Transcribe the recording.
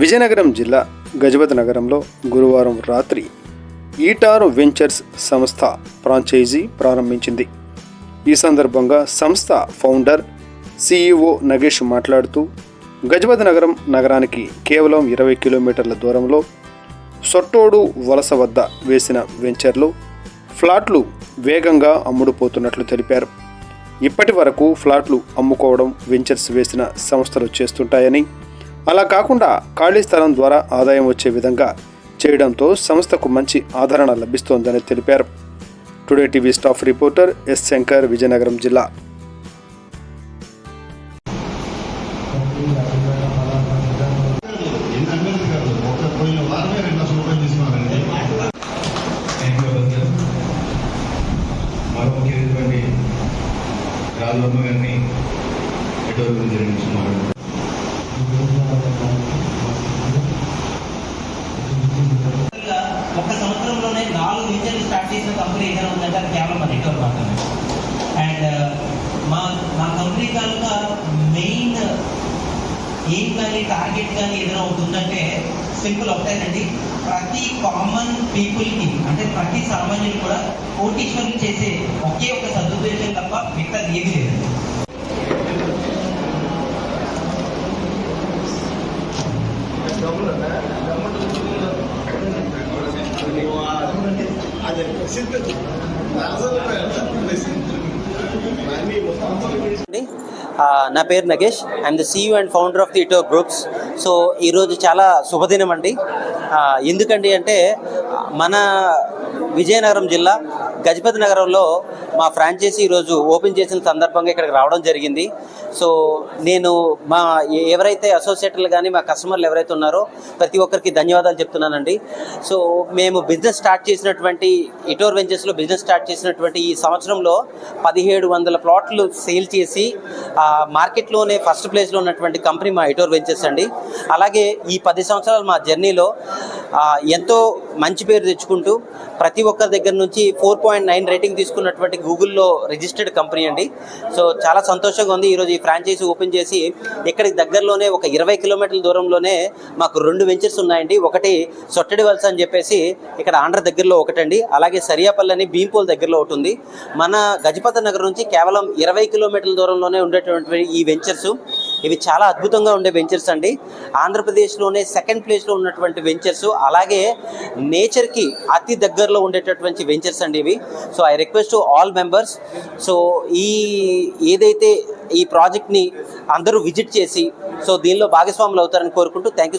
విజయనగరం జిల్లా గజపతి నగరంలో గురువారం రాత్రి ఈటారు వెంచర్స్ సంస్థ ఫ్రాంచైజీ ప్రారంభించింది. ఈ సందర్భంగా సంస్థ ఫౌండర్ సిఇఓ నగేష్ మాట్లాడుతూ గజపతి నగరం నగరానికి కేవలం ఇరవై కిలోమీటర్ల దూరంలో సొట్టోడు వలస వద్ద వేసిన వెంచర్లు ఫ్లాట్లు వేగంగా అమ్ముడుపోతున్నట్లు తెలిపారు. ఇప్పటి వరకు ఫ్లాట్లు అమ్ముకోవడం వెంచర్స్ వేసిన సంస్థలు చేస్తుంటాయని అలా కాకుండా ఖాళీ స్థలం ద్వారా ఆదాయం వచ్చే విధంగా చేయడంతో సంస్థకు మంచి ఆదరణ లభిస్తోందని తెలిపారు. Today TV staff reporter S Shankar Vizianagaram జిల్లా. ఎన్ని అభ్యర్థి కాదు ఒక రాజవర్మ గారిని ఎటో గురించి ఒక సంవత్సరంలోనే నాలుగు ఇంజన్లు స్టార్ట్ చేసిన కంపెనీ ఏదైనా ఉందంటే అది కేవలం మా నెట్వర్క్ మాత్రమే. అండ్ uh, మా మా కంపెనీ కనుక మెయిన్ ఏం కానీ టార్గెట్ కానీ ఏదైనా ఉంటుందంటే సింపుల్ ఒకటేనండి. ప్రతి కామన్ పీపుల్కి అంటే ప్రతి సామాన్యులు కూడా కోటీశ్వరులు చేసే ఒకే ఒక సదుద్దేశం తప్ప మిగతాది ఏది లేదండి. అండి నా పేరు Nagesh. I'm the CEO and founder of the ఇటో గ్రూప్స్ సో ఈరోజు చాలా శుభదినం అండి. ఎందుకండి అంటే మన విజయనగరం జిల్లా గజపతి నగరంలో మా ఫ్రాంచైజీ ఈరోజు ఓపెన్ చేసిన సందర్భంగా ఇక్కడికి రావడం జరిగింది. సో నేను మా ఎవరైతే అసోసియేటర్లు కానీ మా కస్టమర్లు ఎవరైతే ఉన్నారో ప్రతి ఒక్కరికి ధన్యవాదాలు చెప్తున్నానండి. సో మేము బిజినెస్ స్టార్ట్ చేసినటువంటి ఇటోర్ వెంచర్స్లో బిజినెస్ స్టార్ట్ చేసినటువంటి ఈ సంవత్సరంలో పదిహేడు వందల ప్లాట్లు సేల్ చేసి ఆ, మార్కెట్లోనే ఫస్ట్ ప్లేస్లో ఉన్నటువంటి కంపెనీ మా ఇటోర్ వెంచర్స్ అండి. అలాగే ఈ పది సంవత్సరాలు మా జర్నీలో ఎంతో మంచి పేరు తెచ్చుకుంటూ ప్రతి ఒక్కరి దగ్గర నుంచి ఫోర్ పాయింట్ నైన్ రేటింగ్ తీసుకున్నటువంటి గూగుల్లో రిజిస్టర్డ్ కంపెనీ అండి. సో చాలా సంతోషంగా ఉంది. ఈరోజు ఈ ఫ్రాంచైజీ ఓపెన్ చేసి ఇక్కడికి దగ్గరలోనే ఒక ఇరవై కిలోమీటర్ల దూరంలోనే మాకు రెండు వెంచర్స్ ఉన్నాయండి. ఒకటి సొట్టడి వలస అని చెప్పేసి ఇక్కడ ఆంధ్ర దగ్గరలో ఒకటండి. అలాగే సరియాపల్లి అని భీంపోల్ దగ్గరలో ఒకటి ఉంది. మన గజపతి నగర్ నుంచి కేవలం ఇరవై కిలోమీటర్ల దూరంలోనే ఉండేటువంటి ఈ వెంచర్స్. ఇవి చాలా అద్భుతంగా ఉండే వెంచర్స్ అండి. ఆంధ్రప్రదేశ్లోనే సెకండ్ ప్లేస్లో ఉన్నటువంటి వెంచర్స్ అలాగే నేచర్కి అతి దగ్గరలో ఉండేటటువంటి వెంచర్స్ అండి ఇవి. So I request to all members so ఈ ఏదైతే ఈ ప్రాజెక్ట్ని అందరూ విజిట్ చేసి సో దీనిలో భాగస్వాములు అవుతారని కోరుకుంటూ థ్యాంక్ యూ